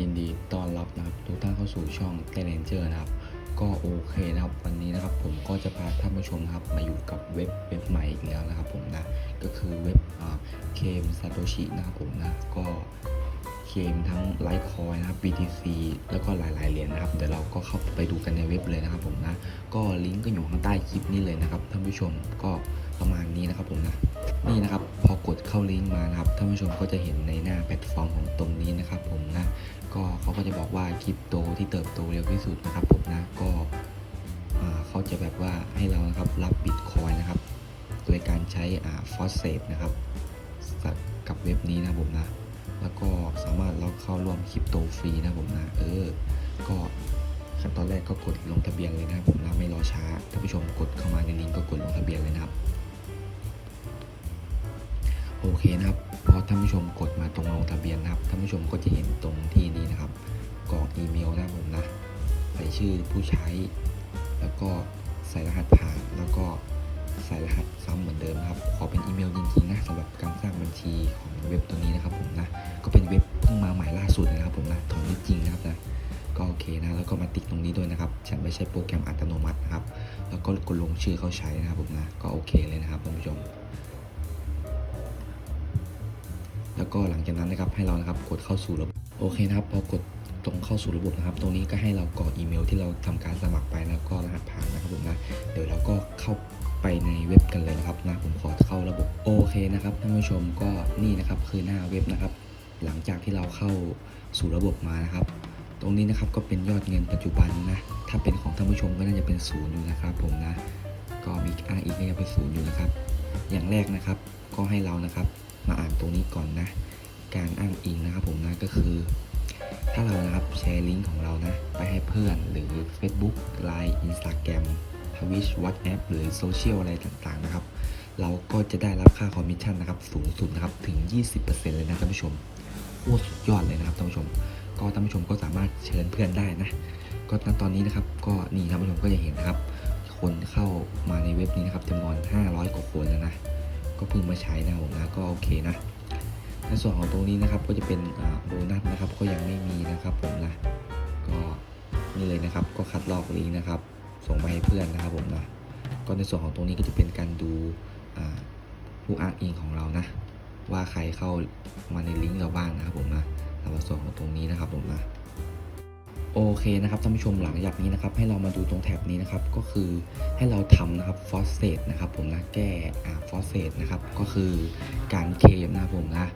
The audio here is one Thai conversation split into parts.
ยินดีต้อนรับนะครับทุกท่านเข้าสู่ช่องเตเลนเจอร์นะครับ ก็โอเคนะครับ วันนี้นะครับผมก็จะพาท่านผู้ชมครับมาอยู่กับเว็บเว็บใหม่อีกแล้วนะครับผมนะ ก็คือเว็บเคมซาโตชินะครับผมนะ ก็เคมทั้งไลท์คอยนะครับ BTC แล้วก็หลายๆเหรียญนะครับ เดี๋ยวเราก็เข้าไปดูกันในเว็บเลยนะครับผมนะ ก็ลิงก์ก็อยู่ข้างใต้คลิปนี้เลยนะครับท่านผู้ชมก็ ประมาณนี้นะครับผมนะนี่นะครับพอกดเข้าลิงก์มานะครับท่านผู้ชมก็จะเห็นในหน้าแพลตฟอร์มของตรงนี้นะครับผมนะก็เขาก็จะบอกว่าคริปโตที่เติบโตเร็วที่สุดนะครับผมนะก็เขาจะแบบว่าให้เรานะครับรับบิตคอยนะครับโดยการใช้อ่าฟอสเซตนะครับกับเว็บนี้นะผมนะแล้วก็สามารถเราเข้าร่วมคริปโตฟรีนะผมนะเออก็ขั้นตอนแรกก็กดลงทะเบียนเลยนะครับผมนะไม่รอช้าท่านผู้ชมกดเข้ามาในลิงก์ก็กดลงทะเบียนเลยนะครับ โอเคนะครับพอท่านผู้ชมกดมาตรงลงทะเบียนนะครับท่านผู้ชมก็จะเห็นตรงที่นี้นะครับกรอกอีเมลนะผมนะใส่ชื่อผู้ใช้ แล้วก็ใส่รหัสผ่านแล้วก็ใส่รหัสซ้ำเหมือนเดิมนะครับ ขอเป็นอีเมลจริงๆนะสำหรับการสร้างบัญชีของเว็บตัวนี้นะครับผมนะก็เป็นเว็บเพิ่งมาใหม่ล่าสุดนะครับผมนะถอนไม่จริงนะครับนะก็โอเคนะแล้วก็มาติ๊กตรงนี้ด้วยนะครับ ฉันไม่ใช่โปรแกรมอัตโนมัตินะครับแล้วก็กดลงชื่อเข้าใช้นะครับผมนะก็โอเคเลยนะครับท่านผู้ชม แล้วก็หลังจากนั้นนะครับให้เรานะครับกดเข้าสู่ระบบโอเคนะครับพอกดตรงเข้าสู่ระบบนะครับ ตรงนี้ก็ให้เรากรอกอีเมลที่เราทำการสมัครไปแล้วก็รหัสผ่านนะครับผมนะเดี๋ยวเราก็เข้าไปในเว็บกันเลยนะครับนะผมขอเข้าระบบโอเคนะครับท่านผู้ชมก็นี่นะครับคือหน้าเว็บนะครับ หลังจากที่เราเข้าสู่ระบบมานะครับ ตรงนี้นะครับก็เป็นยอดเงินปัจจุบันนะถ้าเป็นของท่านผู้ชมก็น่าจะเป็นศูนย์อยู่นะครับผมนะก็มีอ้าอิงก็ยังเป็นศูนย์อยู่นะครับ อย่างแรกนะครับก็ให้เรานะครับ มาอ่านตรงนี้ก่อนนะ การอ้างอิงนะครับผมนะก็คือ ถ้าเรานะครับแชร์ลิงก์ของเรานะ ไปให้เพื่อนหรือ Facebook Line Instagram Twitch WhatsApp หรือโซเชียลอะไรต่างๆนะครับ เราก็จะได้รับค่าคอมมิชชั่นนะครับ สูงสุดนะครับ ถึง 20%เลยนะท่านผู้ชมโคตรสุดยอดเลยนะครับท่านผู้ชม ก็ท่านผู้ชมก็สามารถเชิญเพื่อนได้นะ ก็ณตอนนี้นะครับ ก็นี่ท่านผู้ชมก็จะเห็นนะครับ คนเข้ามาในเว็บนี้นะครับจำนวน 500 กว่าคนแล้วนะ ก็เพิ่งมาใช้นะผมนะก็โอเคนะในส่วนของตรงนี้นะครับก็จะเป็นโบนัสนะครับก็ยังไม่มีนะครับผมนะก็นี่เลยนะครับก็คัดลอกลิงก์นะครับ ส่งไปให้เพื่อนนะครับผมนะก็ในส่วนของตรงนี้ก็จะเป็นการดูผู้อ้างอิงของเรานะ ว่าใครเข้ามาในลิงก์เราบ้างนะครับผมนะสำหรับส่วนของตรงนี้นะครับผมนะ โอเคนะครับท่านผู้ชมหลังจากนี้นะครับให้เรามาดูตรงแท็บนี้นะครับก็คือให้เราทำนะครับฟอสเฟตนะครับผมนะแก้อ่าฟอสเฟตนะครับก็คือการเคมนะครับผมนะ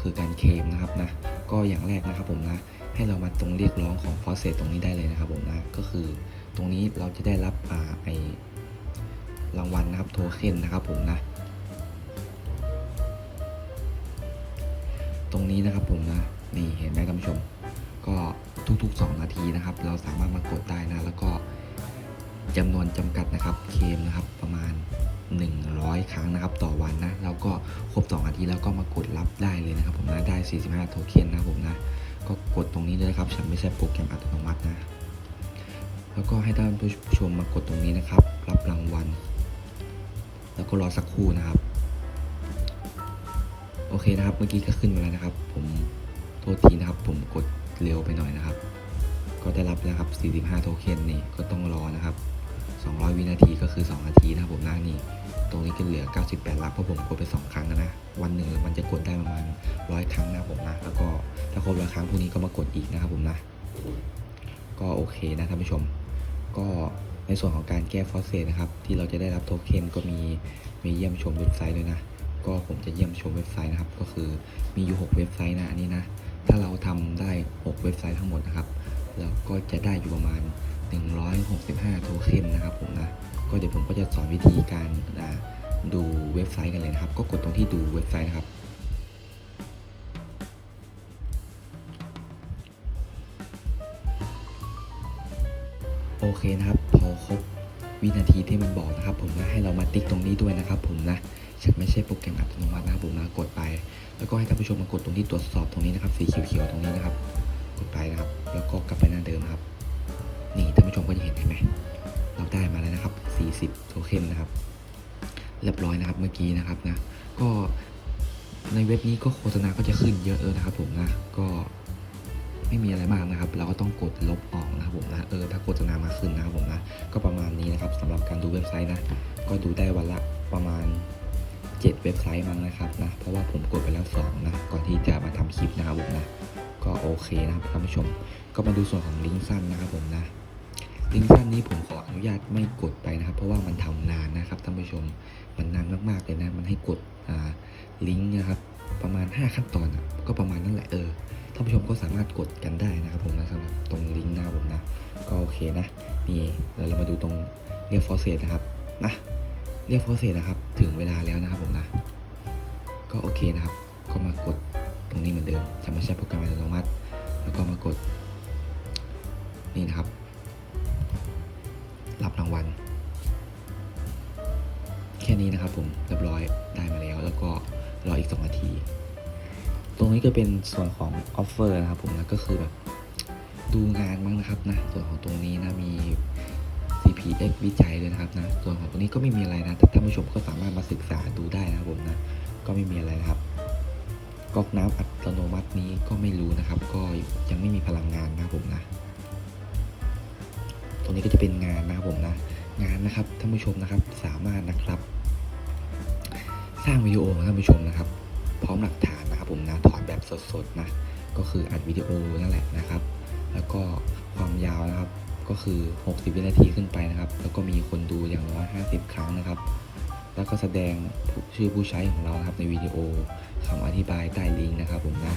คือการเคมนะครับนะก็อย่างแรกนะครับผมนะให้เรามาตรงเรียกร้องของฟอสเฟตตรงนี้ได้เลยนะครับผมนะก็คือตรงนี้เราจะได้รับอ่าไอรางวัลนะครับโทเค็นนะครับผมนะตรงนี้นะครับผมนะนี่เห็นไหมท่านผู้ชม ก็ ทุกๆ 2 นาทีนะครับ เราสามารถมากดได้นะ แล้วก็จำนวนจำกัดนะครับ เคมนะครับประมาณ 100 ครั้งนะครับ ต่อวันนะ แล้วก็ครบ 2 นาทีแล้วก็มากดรับได้เลยนะครับ ผมนะได้ 45 โทเค็นนะผมนะ ก็กดตรงนี้เลยครับฉันไม่ใช่โปรแกรมอัตโนมัตินะ แล้วก็ให้ท่านผู้ชมมากดตรงนี้นะครับ รับรางวัล แล้วก็รอสักครู่นะครับ โอเคนะครับ เมื่อกี้ก็ขึ้นมาแล้วนะครับ ผมโทษทีนะครับ ผมกด เร็วไปหน่อยนะครับ ก็ได้รับแล้วครับ 45 โทเค็นนี่ก็ต้องรอนะครับ 200 วินาทีก็คือ 2 นาทีนะครับผมหน้านี่ตรงนี้ก็เหลือ 98 รับเพราะผมกดไป 2 ครั้งนะ วันหนึ่งมันจะกดได้ประมาณ 100 ครั้งนะผมนะ แล้วก็ถ้าครบ100ครั้งพวกนี้ก็มากดอีกนะครับผมนะ ก็โอเคนะท่านผู้ชม ก็ในส่วนของการแก้ฟอสเฟตนะครับ ที่เราจะได้รับโทเค็นก็มีมีเยี่ยมชมเว็บไซต์ด้วยนะ ก็ผมจะเยี่ยมชมเว็บไซต์นะครับ ก็คือมีอยู่ 6 เว็บไซต์นะอันนี้นะ ถ้าเราทำได้ 6 เว็บไซต์ทั้งหมดนะครับเราก็จะได้อยู่ประมาณ 165 โทเค็นนะครับผมนะ ก็เดี๋ยวผมก็จะสอนวิธีการอ่าดูเว็บไซต์กันเลยนะครับ ก็กดตรงที่ดูเว็บไซต์นะครับโอเคนะครับ พอครบ วินาทีที่มันบอกนะครับผมนะให้เรามาติ๊กตรงนี้ด้วยนะครับผมนะฉันไม่ใช่โปรแกรมอัตโนมัตินะครับผมนะกดไป แล้วก็ให้ท่านผู้ชมมากดตรงที่ตรวจสอบตรงนี้นะครับสีเขียวๆตรงนี้นะครับ กดไปนะครับ แล้วก็กลับไปหน้าเดิมครับ นี่ท่านผู้ชมก็จะเห็นเห็นไหมเราได้มาแล้วนะครับ 40 โทเค็นนะครับเรียบร้อยนะครับเมื่อกี้นะครับนะก็ในเว็บนี้ก็โฆษณาก็จะขึ้นเยอะเลยนะครับผมนะก็ ไม่มีอะไรมากนะครับ เราก็ต้องกดลบออกนะครับผมนะเออถ้าโฆษณามาขึ้นนะครับผมนะก็ประมาณนี้นะครับสำหรับการดูเว็บไซต์นะ ก็ดูได้วันละประมาณ 7 เว็บไซต์มั้งนะครับนะเพราะว่าผมกดไปแล้ว2นะก่อนที่จะมาทำคลิปนะครับผมนะก็โอเคนะครับท่านผู้ชม ก็มาดูส่วนของลิงก์สั้นนะครับผมนะลิงก์สั้นนี้ผมขออนุญาตไม่กดไปนะครับ เพราะว่ามันทำนานนะครับท่านผู้ชมมันนานมากๆเลยนะมันให้กดลิงก์นะครับประมาณ 5 ขั้นตอนอะก็ประมาณนั้นแหละเออ ท่านผู้ชมก็สามารถกดกันได้นะครับผมนะสำหรับตรงลิงก์หน้าผมนะ ก็โอเคนะนี่เราเรามาดูตรงเรียกฟอร์เซตนะครับนะเรียกฟอร์เซตนะครับถึงเวลาแล้วนะครับผมนะ ก็โอเคนะครับ ก็มากดตรงนี้เหมือนเดิมจะไม่ใช่โปรแกรมอัตโนมัติ แล้วก็มากด นี่นะครับ รับรางวัล แค่นี้นะครับผมเรียบร้อยได้มาแล้ว แล้วก็รออีก 2 นาที ตรงนี้ก็เป็นส่วนของออฟเฟอร์นะครับผมนะก็คือแบบดูงานบ้างนะครับนะส่วนของตรงนี้นะมี CPX วิจัยเลยนะครับนะส่วนของตรงนี้ก็ไม่มีอะไรนะแต่ท่านผู้ชมก็สามารถมาศึกษาดูได้นะครับผมนะก็ไม่มีอะไรนะครับก๊อกน้ำอัตโนมัตินี้ก็ไม่รู้นะครับ ก็ยังไม่มีพลังงานนะครับผมนะ ตรงนี้ก็จะเป็นงานนะครับผมนะ งานนะครับท่านผู้ชมนะครับสามารถนะครับ สร้างวิดีโอของท่านผู้ชมนะครับ พร้อมหลักฐานนะ ผมนะถอดแบบสดๆนะก็คืออัดวิดีโอนั่นแหละนะครับ แล้วก็ความยาวนะครับก็คือ 60 วินาทีขึ้นไปนะครับ แล้วก็มีคนดูอย่างน้อย 50 ครั้งนะครับ แล้วก็แสดงชื่อผู้ใช้ของเราครับในวิดีโอคำอธิบายใต้ลิงก์นะครับผมนะ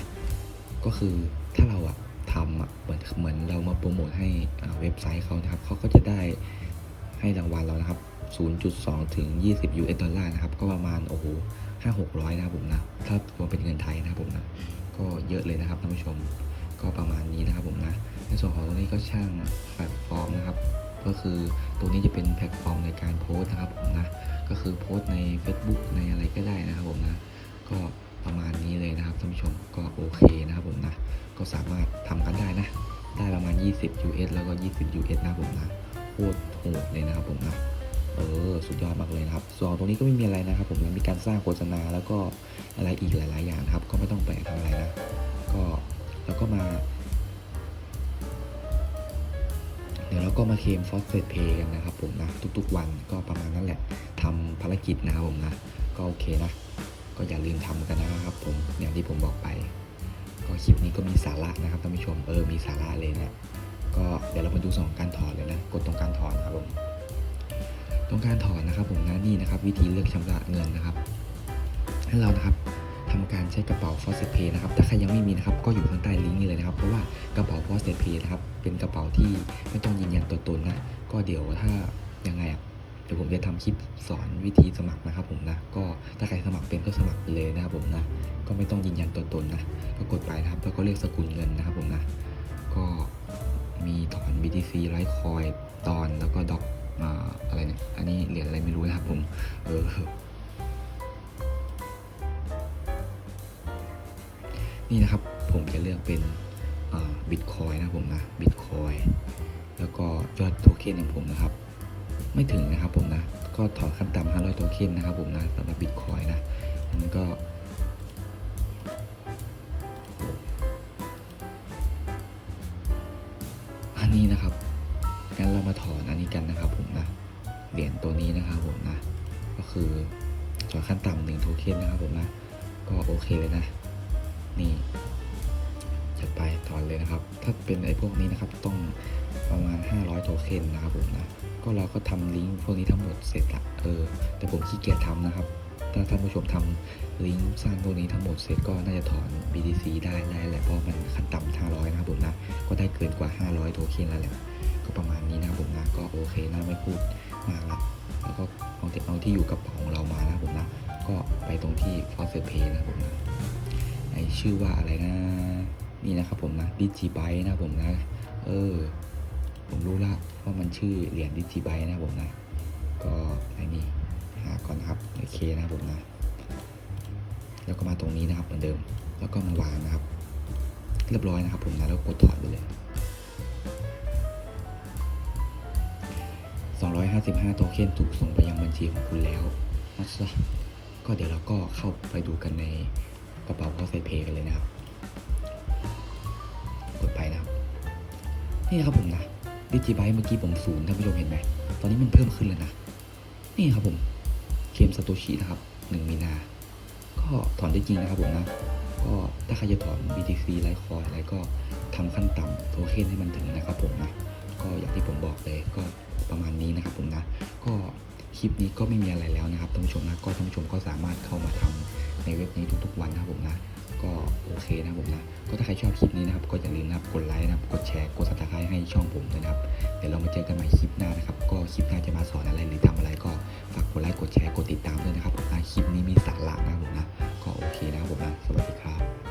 ก็คือถ้าเราอะทำอะเหมือนเหมือนเรามาโปรโมทให้เว็บไซต์เขานะครับเขาก็จะได้ให้รางวัลเรานะครับ 0.2 ถึง 20 US ดอลลาร์นะครับ ก็ประมาณโอ้โห 5 600นะครับผมนะ ถ้ารวมเป็นเงินไทยนะครับผมนะ ก็เยอะเลยนะครับท่านผู้ชม ก็ประมาณนี้นะครับผมนะ ในส่วนของตรงนี้ก็ช่างแพลตฟอร์มนะครับ ก็คือตรงนี้จะเป็นแพลตฟอร์มในการโพสต์นะครับผมนะ ก็คือโพสต์ใน Facebook ในอะไรก็ได้นะครับผมนะ ก็ประมาณนี้เลยนะครับท่านผู้ชม ก็โอเคนะครับผมนะ ก็สามารถทำกันได้นะ ได้ประมาณ 20 US แล้วก็ 20 US นะผมนะ โคตรโหดเลยนะครับผมนะ เออสุดยอดมากเลยนะครับ ส่วนตรงนี้ก็ไม่มีอะไรนะครับ ผมนะมีการสร้างโฆษณาแล้วก็อะไรอีกหลาย ๆ อย่างครับ ก็ไม่ต้องไปทำอะไรนะ ก็แล้วก็มาเดี๋ยวเราก็มาเคมฟอสเฟตเพย์กันนะครับผมนะ ทุกๆวันก็ประมาณนั้นแหละทำภารกิจนะครับผมนะ ก็โอเคนะ ก็อย่าลืมทำกันนะครับผมอย่างที่ผมบอกไป ก็คลิปนี้ก็มีสาระนะครับท่านผู้ชมเออมีสาระเลยนะก็เดี๋ยวเรามาดูส่วนของการถอนเลยนะ กดตรงการถอนนะครับผม ตรงการถอนนะครับผมนะนี่นะครับ วิธีเลือกชำระเงินนะครับ ให้เรานะครับทำการใช้กระเป๋า f o s t Pay นะครับ ถ้าใครยังไม่มีนะครับ ก็อยู่ข้างใต้ลิงก์นี้เลยนะครับ เพราะว่ากระเป๋า f o s t Pay นะครับ เป็นกระเป๋าที่ไม่ต้องยืนยันตัวตนนะ ก็เดี๋ยวถ้ายังไงอะ เดี๋ยวผมจะทำคลิปสอนวิธีสมัครนะครับผมนะ ก็ถ้าใครสมัครเป็นก็สมัครไปเลยนะครับผมนะ ก็ไม่ต้องยืนยันตัวตนนะ ก็กดไปนะครับ แล้วก็เลือกสกุลเงินนะครับผมนะ ก็มีถอน BTC ไลท์คอยตอน แล้วก็ดอก อะไรเนี่ย อันนี้เหรียญอะไรไม่รู้นะครับผม เออนี่นะครับผมจะเลือกเป็นบิตคอยนะผมนะบิตคอยแล้วก็ยอดโทเค็นของผมนะครับ ไม่ถึงนะครับผมนะ ก็ถอนขั้นต่ำ500โทเค็นนะครับผมนะสำหรับบิตคอยนะมันก็อันนี้นะครับงั้นเรามาถอนอันนี้กันนะครับ เหรียญตัวนี้นะครับผมนะ ก็คือถอขั้นต่ำหนึ่งโทเค็นนะครับผมนะ ก็โอเคเลยนะ นี่จะไปถอนเลยนะครับ ถ้าเป็นไอ้พวกนี้นะครับต้องประมาณ 500 โทเค็นนะครับผมนะ ก็เราก็ทำลิงก์พวกนี้ทั้งหมดเสร็จละเออ แต่ผมขี้เกียจทำนะครับ ถ้าท่านผู้ชมทำลิงก์สร้างพวกนี้ทั้งหมดเสร็จก็น่าจะถอน BTC ได้ได้แหละเพราะมันขั้นต่ำ500 นะครับผมนะ ก็ได้เกินกว่า 500 โทเค็นแล้วแหละ ก็ประมาณนี้นะครับผมนะก็โอเคนะไม่พูดมากละแล้วก็เอาที่เอาที่อยู่กระเป๋าของเรามานะผมนะ ก็ไปตรงที่ f o s t Pay นะครับผมนะในชื่อว่าอะไรนะ นี่นะครับผมนะดิจิไบนะผมนะ เออ ผมรู้ละว่ามันชื่อเหรียญดิจิไบนะผมนะ ก็ไอ้นี่หาก่อนนะครับโอเคนะผมนะ แล้วก็มาตรงนี้นะครับเหมือนเดิม แล้วก็มาวางนะครับ เรียบร้อยนะครับผมนะแล้วกดถอดไปเลย 255 โทเค็นถูกส่งไปยังบัญชีของคุณแล้วนะจ๊ะก็เดี๋ยวเราก็เข้าไปดูกันในกระเป๋า p o s t Pay กันเลยนะครับ กดไปนะครับ นี่ครับผมนะดิจิไบเมื่อกี้ผมศูนย์ท่านผู้ชมเห็นไหม ตอนนี้มันเพิ่มขึ้นแล้วนะ นี่ครับผมเกมสโตชินะครับหนึ่งมีนา ก็ถอนได้จริงนะครับผมนะ ก็ถ้าใครจะถอน BTC ไลท์คอยอะไรก็ทำขั้นต่ำโทเค็นให้มันถึงนะครับผมนะ ก็อย่างที่ผมบอกเลยก็ ประมาณนี้นะครับผมนะก็คลิปนี้ก็ไม่มีอะไรแล้วนะครับท่านผู้ชมนะก็ท่านผู้ชมก็สามารถเข้ามาทำในเว็บนี้ทุกๆวันนะครับผมนะก็โอเคนะครับผมนะก็ถ้าใครชอบคลิปนี้นะครับก็อย่าลืมนะครับกดไลค์นะครับกดแชร์กด subscribe ให้ช่องผมด้วยนะครับเดี๋ยวเรามาเจอกันใหม่คลิปหน้านะครับก็คลิปหน้าจะมาสอนอะไรหรือทำอะไรก็ฝากกดไลค์กดแชร์กดติดตามด้วยนะครับผมนะคลิปนี้มีสาระนะครับผมนะก็โอเคนะครับผมนะสวัสดีครับ